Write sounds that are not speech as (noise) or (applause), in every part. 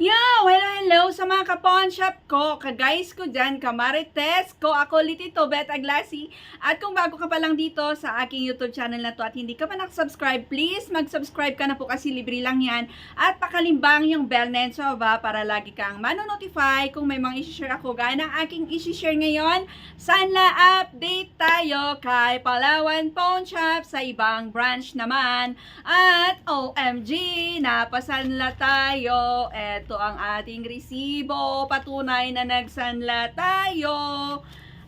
Yo! Hello, hello sa mga kapon shop ko, ka-guys ko dyan, kamarites ko, ako ulit ito, Bet Aglasi. At kung bago ka pa lang dito sa aking YouTube channel na to at hindi ka pa nakasubscribe, please mag-subscribe ka na po kasi libre lang yan. At pakalimbang yung bell na sa baba para lagi kang manonotify kung may mga isi-share ako. Gaya ng aking isi-share ngayon, sana update tayo kay Palawan Pawn Shop sa ibang branch naman. At OMG, napasanla tayo. Ito ang ating resibo. Patunay na nagsanla tayo.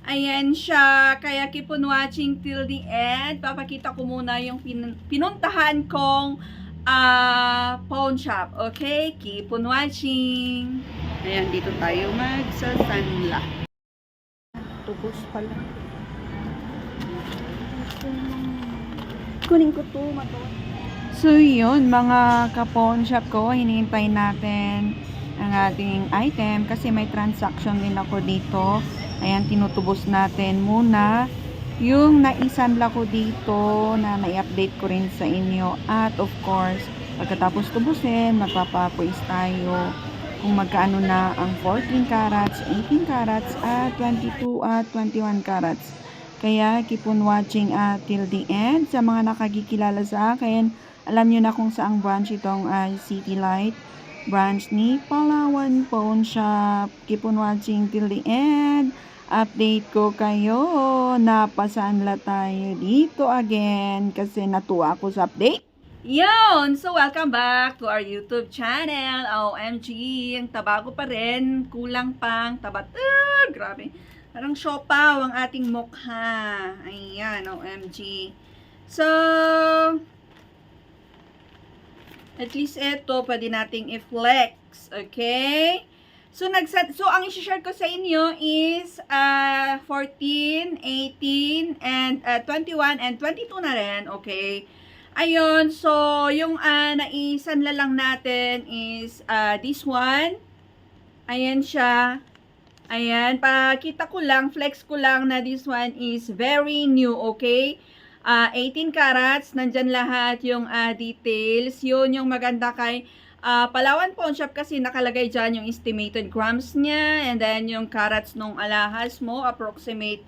Ayan siya. Kaya keep on watching till the end. Papakita ko muna yung pin- pinuntahan kong ah pawn shop. Okay? Keep on watching. Ayan, dito tayo magsasanla. Tubos pala. Kunin ko to, mato. So yun, mga kapon shop ko, hinihintay natin ang ating item kasi may transaction din ako dito. Ayan, tinutubos natin muna yung naisanla ko dito na na-update ko rin sa inyo. At of course, pagkatapos tubusin, magpapapuis tayo kung magkaano na ang 14 carats, 18 carats, at 22 at 21 carats. Kaya keep on watching at till the end. Sa mga nakakikilala sa akin, alam nyo na kung saang branch itong ah, City Light branch ni Palawan Pawn Shop. Keep on watching till the end. Update ko kayo. Napasanla tayo dito again kasi natuwa ako sa update. Yon! So, welcome back to our YouTube channel. OMG, ang taba ko pa rin. Kulang pang taba. Ah, grabe. Parang siopaw ang ating mukha. Ayan, OMG. So, at least ito, pwede nating i-flex. Okay? So, nagset, so ang i-share ko sa inyo is uh, 14, 18, and uh, 21, and 22 na rin. Okay? Ayun, so, yung uh, naisanla lang natin is uh, this one. Ayan siya. Ayan, pakita ko lang, flex ko lang na this one is very new, okay? Ah, 18 carats, nandyan lahat yung ah, details. Yun yung maganda kay ah, Palawan Pawn Shop kasi nakalagay dyan yung estimated grams niya and then yung carats nung alahas mo, approximate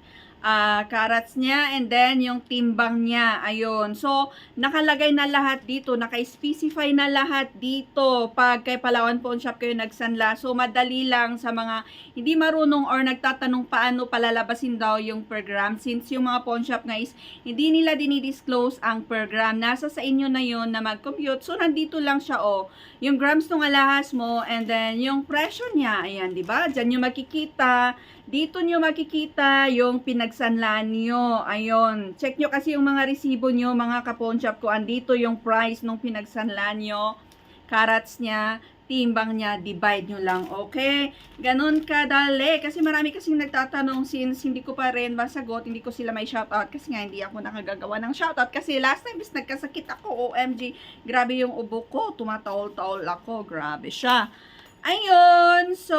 ah, carats niya and then yung timbang niya. Ayun. So, nakalagay na lahat dito, naka-specify na lahat dito pag kay Palawan Pawn Shop kayo nagsanla. So, madali lang sa mga hindi marunong or nagtatanong paano palalabasin daw yung per gram since yung mga pawn shop guys, hindi nila dinidisclose ang per gram. Nasa sa inyo na yon na mag-compute. So, nandito lang siya, oh. Yung grams ng alahas mo and then yung presyo niya. Ayan, di ba? Diyan nyo makikita. Dito nyo makikita yung pinagsanlan nyo. Ayun. Check nyo kasi yung mga resibo nyo, mga ka-pawn shop ko. Andito yung price nung pinagsanlan nyo. Carats niya timbang niya, divide nyo lang, okay? Ganon kadali. Kasi marami kasing nagtatanong since hindi ko pa rin masagot, hindi ko sila may shoutout kasi nga hindi ako nakagagawa ng shoutout. Kasi last time bis nagkasakit ako, OMG, grabe yung ubo ko, tumataol-taol ako, grabe siya. Ayun, so,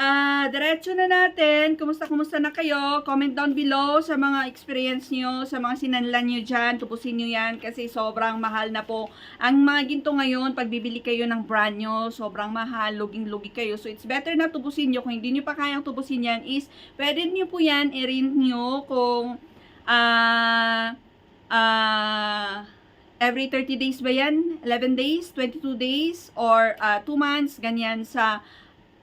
ah, diretso na natin. Kumusta, kumusta na kayo? Comment down below sa mga experience nyo, sa mga sinanlan nyo dyan. Tupusin nyo yan kasi sobrang mahal na po. Ang mga ginto ngayon, pag bibili kayo ng brand nyo, sobrang mahal, luging-lugi kayo. So, it's better na tubusin nyo. Kung hindi nyo pa kayang tubusin yan, is pwede nyo po yan, i-rent nyo kung ah, ah, every 30 days ba yan? 11 days? 22 days? Or 2 months? Ganyan sa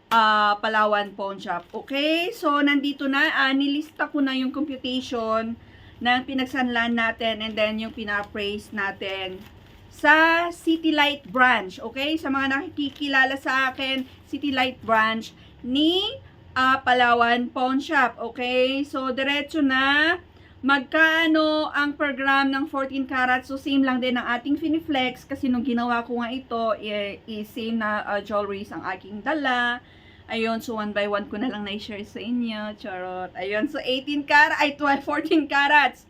ah, Palawan Pawn Shop. Okay? So, nandito na. ah, nilista ko na yung computation ng pinagsanlan natin and then yung pina-praise natin sa City Light branch. Okay? Sa mga nakikilala sa akin, City Light branch ni ah, Palawan Pawn Shop. Okay? So, diretso na. Magkano ang per gram ng 14 carats? So, same lang din ang ating Finiflex kasi nung ginawa ko nga ito, i- i- same na uh, jewelries ang aking dala. Ayun, so one by one ko na lang na-share sa inyo. Charot. Ayun, so 18 carats, ay 12, 14 carats.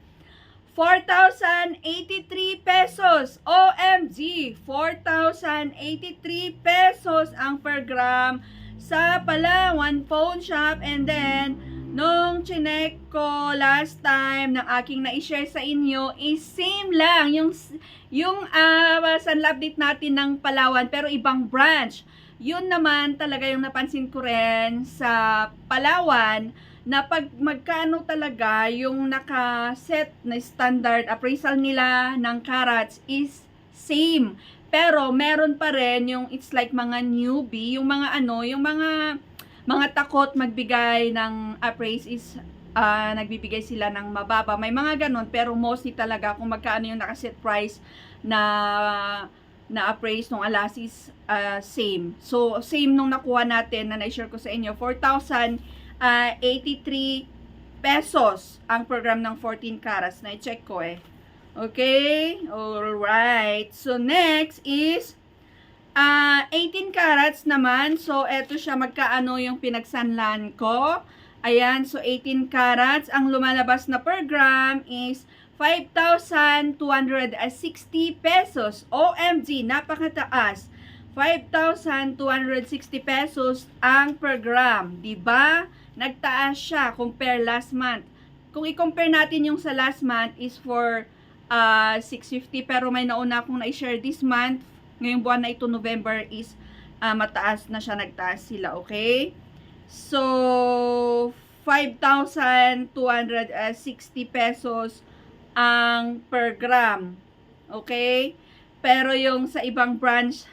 4,083 pesos. OMG! 4,083 pesos ang per gram sa Palawan Pawn Shop. And then, nung chinek ko last time ng aking na-share sa inyo, is same lang. Yung, yung uh, sunla update natin ng Palawan, pero ibang branch. Yun naman talaga yung napansin ko rin sa Palawan na pag magkano talaga yung naka-set na standard appraisal nila ng carats is same. Pero meron pa rin yung it's like mga newbie, yung mga ano, yung mga mga takot magbigay ng appraise is ah, nagbibigay sila ng mababa. May mga ganun, pero mostly talaga kung magkano yung nakaset price na na appraise ng alas is ah, same. So, same nung nakuha natin na na-share ko sa inyo, 4,083 pesos ang program ng 14 carats. Na-check ko eh. Okay? Alright. So, next is ah 18 carats naman. So, eto siya magkaano yung pinagsanlan ko. Ayan. So, 18 carats. Ang lumalabas na per gram is 5,260 pesos. OMG, napakataas. 5,260 pesos ang per gram. ba? Nagtaas siya compare last month. Kung i-compare natin yung sa last month is for ah 650 pero may nauna akong na-share this month. Ngayong buwan na ito November is ah, mataas na siya nagtaas sila, okay? So 5,260 pesos ang per gram. Okay? Pero yung sa ibang branch,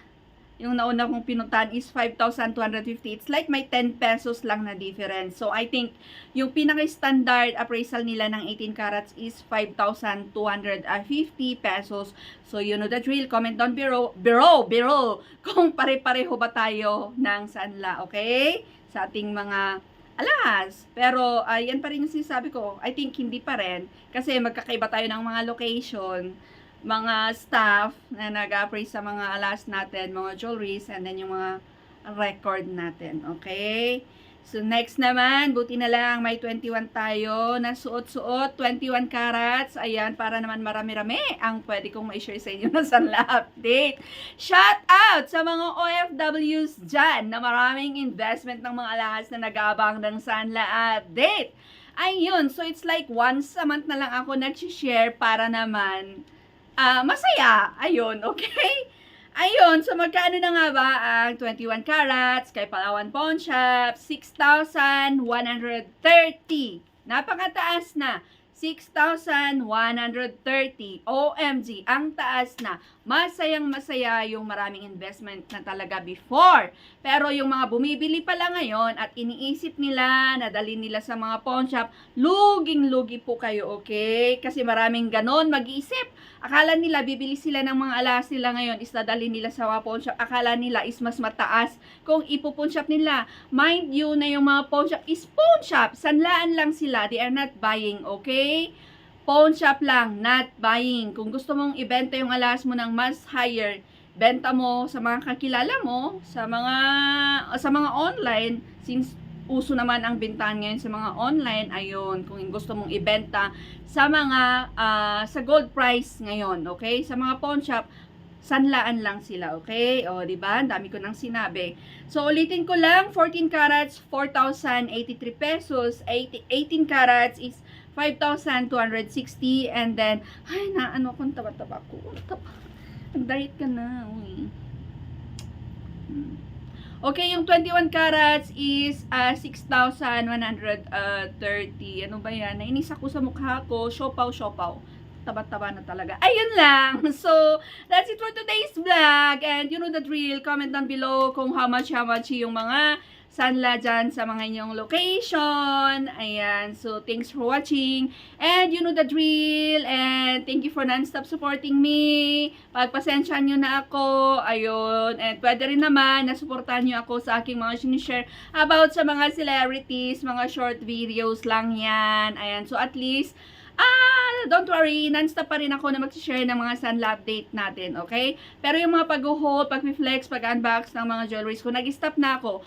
yung nauna kong pinuntahan is 5,250. It's like may 10 pesos lang na difference. So, I think yung pinaka-standard appraisal nila ng 18 carats is 5,250 pesos. So, you know the drill. Comment down below, below, below, kung pare-pareho ba tayo ng sanla, okay? Sa ating mga alas. Pero, ah, yan pa rin yung sinasabi ko. I think hindi pa rin. Kasi magkakaiba tayo ng mga location, mga staff na nag-appraise sa mga alas natin, mga jewelries, and then yung mga record natin. Okay? So, next naman, buti na lang may 21 tayo na suot-suot, 21 carats. Ayan, para naman marami-rami ang pwede kong ma-share sa inyo (laughs) na sanla update. Shout out sa mga OFWs dyan na maraming investment ng mga alahas na nag-aabang ng sanla update. Ayun, so it's like once a month na lang ako nag-share para naman ah masaya. Ayun, okay? Ayun, so magkano na nga ba ang 21 carats kay Palawan Pawn Shop? 6,130. Napakataas na. 6,130. OMG, ang taas na. Masayang masaya yung maraming investment na talaga before. Pero yung mga bumibili pala ngayon at iniisip nila na dalhin nila sa mga pawn shop, luging-lugi po kayo, okay? Kasi maraming ganon mag-iisip. Akala nila bibili sila ng mga alas nila ngayon is dadalhin nila sa pawn shop. Akala nila is mas mataas kung ipo-pawn shop nila. Mind you na yung mga pawn shop is pawn shop. Sanlaan lang sila. They are not buying, okay? Pawn shop lang, not buying. Kung gusto mong ibenta yung alas mo ng mas higher, benta mo sa mga kakilala mo, sa mga sa mga online since uso naman ang bintahan ngayon sa mga online. Ayun kung gusto mong ibenta sa mga ah, sa gold price ngayon okay? Sa mga pawn shop sanlaan lang sila okay? O di ba? Dami ko nang sinabi. So ulitin ko lang 14 carats 4,083 pesos. 80 18 carats is 5,260 and then ay na ano kung taba-taba ko. Taba. Nag-diet ka na, uy. Hmm. Okay, yung 21 carats is ah, 6,130. Ano ba yan? Nainis ako sa mukha ko. Siopaw, siopaw. Taba-taba na talaga. Ayun lang. (laughs) So, that's it for today's vlog. And you know the drill. Comment down below kung how much, how much yung mga sanla dyan sa mga inyong location. Ayan. So, thanks for watching. And you know the drill. And thank you for non-stop supporting me. Pagpasensyahan nyo na ako. Ayun. And pwede rin naman na supportahan nyo ako sa aking mga sinishare about sa mga celebrities, mga short videos lang yan. Ayan. So, at least, Ah, don't worry, non-stop pa rin ako na mag-share ng mga sunla update natin, okay? Pero yung mga pag-haul, pag-flex, pag-unbox ng mga jewelries ko, nag-stop na ako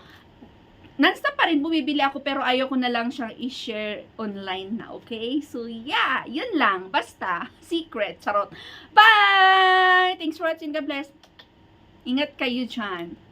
non-stop pa rin bumibili ako pero ayoko na lang siyang i-share online na, okay? So, yeah, yun lang. Basta, secret, charot. Bye! Thanks for watching. God bless. Ingat kayo dyan.